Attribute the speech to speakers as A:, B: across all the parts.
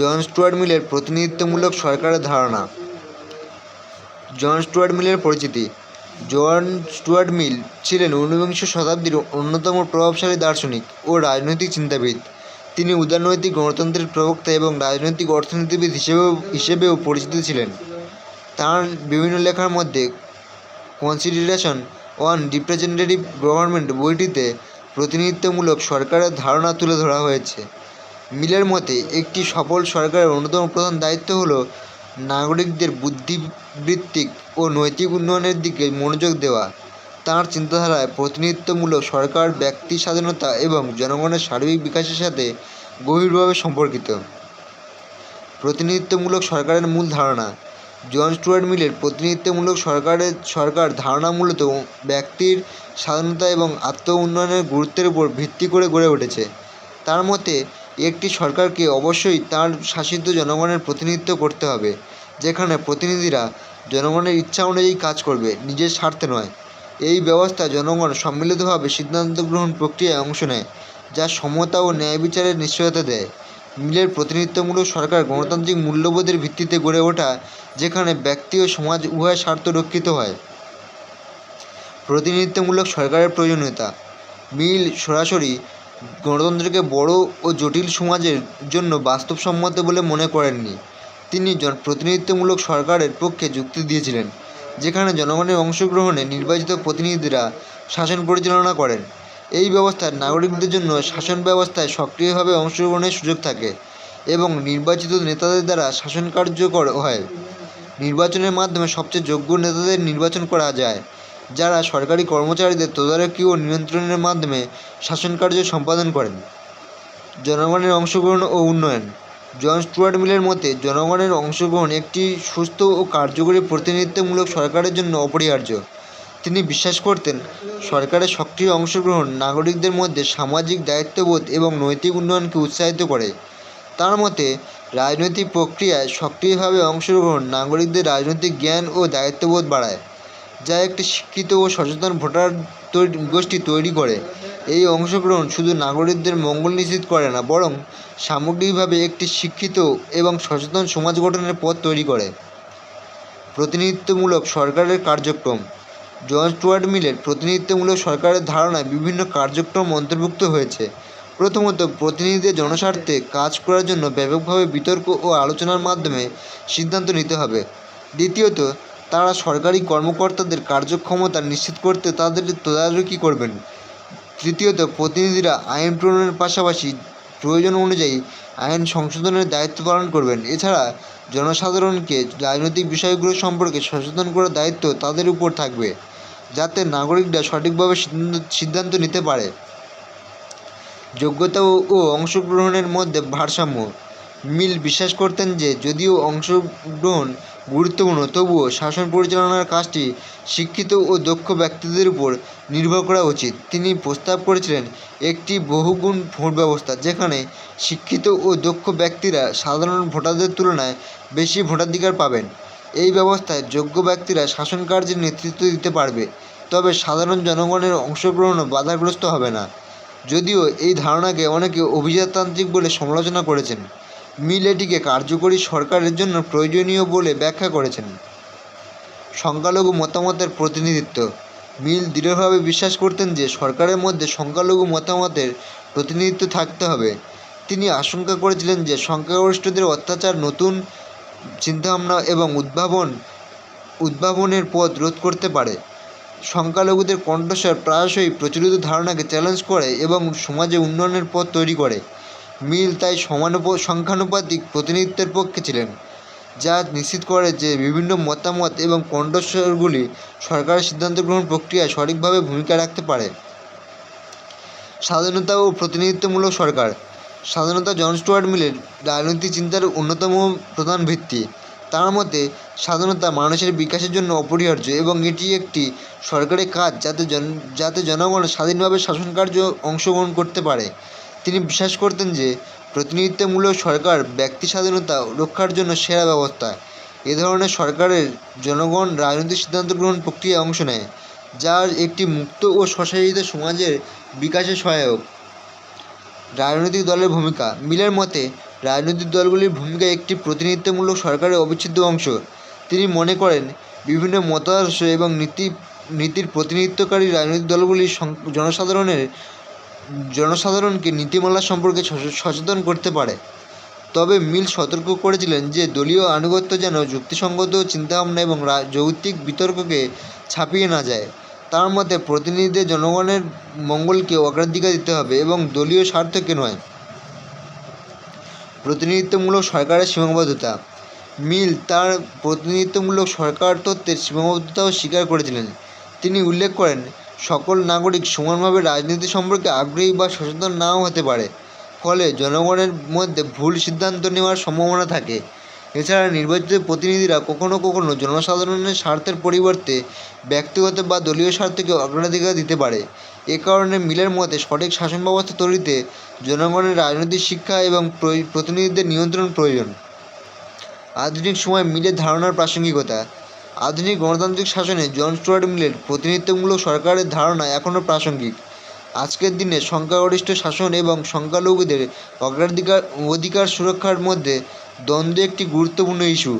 A: জন Stewart মিলের প্রতিনিধিত্বমূলক সরকারের ধারণা। জন স্টুয়ার্ট মিলের পরিচিতি। জন স্টুয়ার্ট মিল ছিলেন ঊনবিংশ শতাব্দীর অন্যতম প্রভাবশালী দার্শনিক ও রাজনৈতিক চিন্তাবিদ। তিনি উদারনৈতিক গণতন্ত্রের প্রবক্তা এবং রাজনৈতিক অর্থনীতিবিদ হিসেবেও হিসেবেও পরিচিত ছিলেন। তাঁর বিভিন্ন লেখার মধ্যে কনসিডারেশন অন রিপ্রেজেন্টেটিভ গভর্নমেন্ট বইটিতে প্রতিনিধিত্বমূলক সরকারের ধারণা তুলে ধরা হয়েছে। মিলের মতে, একটি সফল সরকারের অন্যতম প্রধান দায়িত্ব হলো নাগরিকদের বুদ্ধিবৃত্তিক ও নৈতিক উন্নয়নের দিকে মনোযোগ দেওয়া। তাঁর চিন্তাধারায় প্রতিনিধিত্বমূলক সরকার, ব্যক্তি স্বাধীনতা এবং জনগণের সার্বিক বিকাশের সাথে গভীরভাবে সম্পর্কিত। প্রতিনিধিত্বমূলক সরকারের মূল ধারণা। জন স্টুয়ার্ট মিলের প্রতিনিধিত্বমূলক সরকারের, সরকার ধারণা মূলত ব্যক্তির স্বাধীনতা এবং আত্ম উন্নয়নের গুরুত্বের উপর ভিত্তি করে গড়ে উঠেছে। তার মতে একটি সরকারকে অবশ্যই তার শাসিত জনগণের প্রতিনিধিত্ব করতে হবে, যেখানে প্রতিনিধিরা জনগণের ইচ্ছা অনুযায়ী কাজ করবে, নিজের স্বার্থে নয়। এই ব্যবস্থা জনগণ সম্মিলিতভাবে সিদ্ধান্ত গ্রহণ প্রক্রিয়ায় অংশ নেয়, যা সমতা ও ন্যায় বিচারের নিশ্চয়তা দেয়। মিলের প্রতিনিধিত্বমূলক সরকার গণতান্ত্রিক মূল্যবোধের ভিত্তিতে গড়ে ওঠা, যেখানে ব্যক্তি ও সমাজ উভয় স্বার্থ রক্ষিত হয়। প্রতিনিধিত্বমূলক সরকারের প্রয়োজনীয়তা। মিল সরাসরি গণতন্ত্রকে বড় ও জটিল সমাজের জন্য বাস্তবসম্মত বলে মনে করেননি। তিনি জন প্রতিনিধিত্বমূলক সরকারের পক্ষে যুক্তি দিয়েছিলেন, যেখানে জনগণের অংশগ্রহণে নির্বাচিত প্রতিনিধিরা শাসন পরিচালনা করেন। এই ব্যবস্থায় নাগরিকদের জন্য শাসন ব্যবস্থায় সক্রিয়ভাবে অংশগ্রহণের সুযোগ থাকে এবং নির্বাচিত নেতাদের দ্বারা শাসন কার্যকর হয়। নির্বাচনের মাধ্যমে সবচেয়ে যোগ্য নেতাদের নির্বাচন করা যায়। যারা সরকারি কর্মচারীদের তদারকি ও নিয়ন্ত্রণের মাধ্যমে শাসন কার্য সম্পাদন করেন। জনগণের অংশগ্রহণ ও উন্নয়ন। জন স্টুয়ার্ট মিলের মতে, জনগণের অংশগ্রহণ একটি সুস্থ ও কার্যকরী প্রতিনিধিত্বমূলক সরকারের জন্য অপরিহার্য। তিনি বিশ্বাস করতেন, সরকারের সক্রিয় অংশগ্রহণ নাগরিকদের মধ্যে সামাজিক দায়িত্ববোধ এবং নৈতিক উন্নয়নকে উৎসাহিত করে। তার মতে, রাজনৈতিক প্রক্রিয়ায় সক্রিয়ভাবে অংশগ্রহণ নাগরিকদের রাজনৈতিক জ্ঞান ও দায়িত্ববোধ বাড়ায়। যা একটি শিক্ষিত ও সচেতন ভোটার তৈরি, গোষ্ঠী তৈরি করে। এই অংশগ্রহণ শুধু নাগরিকদের মঙ্গল নিশ্চিত করে না, বরং সামগ্রিকভাবে একটি শিক্ষিত এবং সচেতন সমাজ গঠনের পথ তৈরি করে। প্রতিনিধিত্বমূলক সরকারের কার্যক্রম। জন স্টুয়ার্ট মিলের প্রতিনিধিত্বমূলক সরকারের ধারণায় বিভিন্ন কার্যক্রম অন্তর্ভুক্ত হয়েছে। প্রথমত, প্রতিনিধিদের জনস্বার্থে কাজ করার জন্য ব্যাপকভাবে বিতর্ক ও আলোচনার মাধ্যমে সিদ্ধান্ত নিতে হবে। দ্বিতীয়ত তারা সরকারি কর্মকর্তাদের কার্যক্ষমতা নিশ্চিত করতে তাদের তদারকি করবেন। তৃতীয়ত, প্রতিনিধিরা আইন প্রণয়নের পাশাপাশি প্রয়োজন অনুযায়ী আইন সংশোধনের দায়িত্ব পালন করবেন। এছাড়া, জনসাধারণকে রাজনৈতিক বিষয়গুলো সম্পর্কে সচেতন করার দায়িত্ব তাদের উপর থাকবে, যাতে নাগরিকরা সঠিকভাবে সিদ্ধান্ত নিতে পারে। যোগ্যতা ও অংশগ্রহণের মধ্যে ভারসাম্য। মিল বিশ্বাস করতেন যে, যদিও অংশগ্রহণ গুরুত্বপূর্ণ। তবুও শাসন পরিচালনার কাজটি শিক্ষিত ও দক্ষ ব্যক্তিদের উপর নির্ভর করা উচিত। তিনি প্রস্তাব করেছিলেন, একটি বহুগুণ ভোট ব্যবস্থা, যেখানে শিক্ষিত ও দক্ষ ব্যক্তিরা সাধারণ ভোটারদের তুলনায় বেশি ভোটাধিকার পাবেন। এই ব্যবস্থায় যোগ্য ব্যক্তিরা শাসন কার্যের নেতৃত্ব দিতে পারবে। তবে সাধারণ জনগণের অংশগ্রহণও বাধাগ্রস্ত হবে না। যদিও এই ধারণাকে অনেকে অভিজাততান্ত্রিক বলে সমালোচনা করেছেন। মিল এটিকে কার্যকরী সরকারের জন্য প্রয়োজনীয় বলে ব্যাখ্যা করেছেন। সংখ্যালঘু মতামতের প্রতিনিধিত্ব। মিল দৃঢ়ভাবে বিশ্বাস করতেন যে সরকারের মধ্যে সংখ্যালঘু মতামতের প্রতিনিধিত্ব থাকতে হবে। তিনি আশঙ্কা করেছিলেন যে সংখ্যাগরিষ্ঠদের অত্যাচার, নতুন চিন্তাভাবনা এবং উদ্ভাবন, উদ্ভাবনের পথ রোধ করতে পারে। সংখ্যালঘুদের কণ্ঠস্বর প্রায়শই প্রচলিত ধারণাকে চ্যালেঞ্জ করে এবং সমাজে উন্নয়নের পথ তৈরি করে। মিল তাই সমানুপ সংখ্যানুপাতিক প্রতিনিধিত্বের পক্ষে ছিলেন, যা নিশ্চিত করে যে বিভিন্ন মতামত এবং কণ্ঠস্বরগুলি সরকারের সিদ্ধান্ত গ্রহণ প্রক্রিয়ায় সঠিকভাবে ভূমিকা রাখতে পারে। স্বাধীনতা ও প্রতিনিধিত্বমূলক সরকার, স্বাধীনতা জন স্টুয়ার্ট মিলের রাজনৈতিক চিন্তার অন্যতম প্রধান ভিত্তি। তার মতে, স্বাধীনতা মানুষের বিকাশের জন্য অপরিহার্য এবং এটি একটি সরকারি কাজ যাতে জন যাতে জনগণ স্বাধীনভাবে শাসন কার্য অংশগ্রহণ করতে পারে। তিনি বিশ্বাস করতেন যে প্রতিনিধিত্বমূলক সরকার ব্যক্তি স্বাধীনতা রক্ষার জন্য সেরা ব্যবস্থা। এ ধরনের সরকারের জনগণ রাজনৈতিক সিদ্ধান্ত গ্রহণ প্রক্রিয়ায় অংশ নেয় যা একটি মুক্ত ও স্বশাসিত সমাজের বিকাশে সহায়ক। রাজনৈতিক দলের ভূমিকা। মিলের মতে, রাজনৈতিক দলগুলির ভূমিকা একটি প্রতিনিধিত্বমূলক সরকারের অবিচ্ছেদ্য অংশ। তিনি মনে করেন, বিভিন্ন মতাদর্শ এবং নীতি নীতির প্রতিনিধিত্বকারী রাজনৈতিক দলগুলি জনসাধারণের জনসাধারণকে নীতিমালা সম্পর্কে সচেতন করতে পারে। তবে মিল সতর্ক করেছিলেন যে, দলীয় আনুগত্য যেন যুক্তিসঙ্গত চিন্তাভাবনা এবং যৌক্তিক বিতর্ককে ছাপিয়ে না যায়, তার মতে প্রতিনিধিদের জনগণের মঙ্গলকে অগ্রাধিকার দিতে হবে এবং দলীয় স্বার্থকে নয়। প্রতিনিধিত্বমূলক সরকারের সীমাবদ্ধতা। মিল তার প্রতিনিধিত্বমূলক সরকার তত্ত্বের সীমাবদ্ধতাও স্বীকার করেছিলেন। তিনি উল্লেখ করেন সকল নাগরিক সমানভাবে রাজনীতি সম্পর্কে আগ্রহী বা সচেতন নাও হতে পারে। ফলে জনগণের মধ্যে ভুল সিদ্ধান্ত নেওয়ার সম্ভাবনা থাকে। এছাড়া নির্বাচিত প্রতিনিধিরা কখনও কখনও জনসাধারণের স্বার্থের পরিবর্তে ব্যক্তিগত বা দলীয় স্বার্থকে অগ্রাধিকার দিতে পারে। এ কারণে মিলের মতে সঠিক শাসন ব্যবস্থা তৈরিতে জনগণের রাজনৈতিক শিক্ষা এবং প্রতিনিধিদের নিয়ন্ত্রণ প্রয়োজন। আধুনিক সময়ে মিলের ধারণার প্রাসঙ্গিকতা আধুনিক গণতান্ত্রিক শাসনে জন স্টুয়ার্ট মিলের প্রতিনিধিত্বমূলক সরকারের ধারণা এখনও প্রাসঙ্গিক। আজকের দিনে সংখ্যাগরিষ্ঠ শাসন এবং সংখ্যালঘুদের অগ্রাধিকার, অধিকার সুরক্ষার মধ্যে দ্বন্দ্ব একটি গুরুত্বপূর্ণ ইস্যু।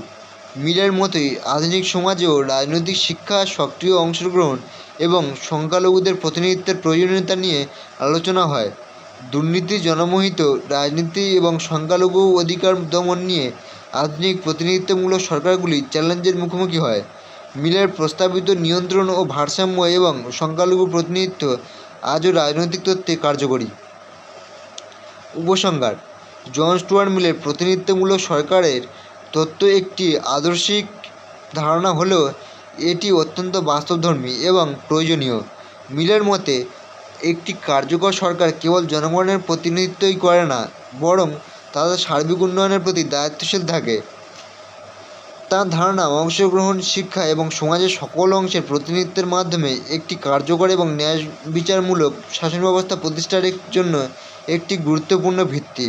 A: মিলের মতোই আধুনিক সমাজেও রাজনৈতিক শিক্ষা, সক্রিয় অংশগ্রহণ এবং সংখ্যালঘুদের প্রতিনিধিত্বের প্রয়োজনীয়তা নিয়ে আলোচনা হয়। দুর্নীতি, জনমোহিত রাজনীতি এবং সংখ্যালঘু অধিকার দমন নিয়ে আধুনিক প্রতিনিধিত্বমূলক সরকারগুলি চ্যালেঞ্জের মুখোমুখি হয়। মিলের প্রস্তাবিত নিয়ন্ত্রণ ও ভারসাম্য এবং সংখ্যালঘু প্রতিনিধিত্ব আজও রাজনৈতিক তত্ত্বে কার্যকরী। উপসংহার, জন স্টুয়ার্ট মিলের প্রতিনিধিত্বমূলক সরকারের তত্ত্ব একটি আদর্শিক ধারণা হলেও এটি অত্যন্ত বাস্তবধর্মী এবং প্রয়োজনীয়। মিলের মতে, একটি কার্যকর সরকার কেবল জনগণের প্রতিনিধিত্বই করে না, বরং তাদের সার্বিক উন্নয়নের প্রতি দায়িত্বশীল থাকে। তার ধারণা, অংশগ্রহণ, শিক্ষা এবং সমাজের সকল অংশের প্রতিনিধিত্বের মাধ্যমে একটি কার্যকর এবং ন্যায় বিচারমূলক শাসন ব্যবস্থা প্রতিষ্ঠার জন্য একটি গুরুত্বপূর্ণ ভিত্তি।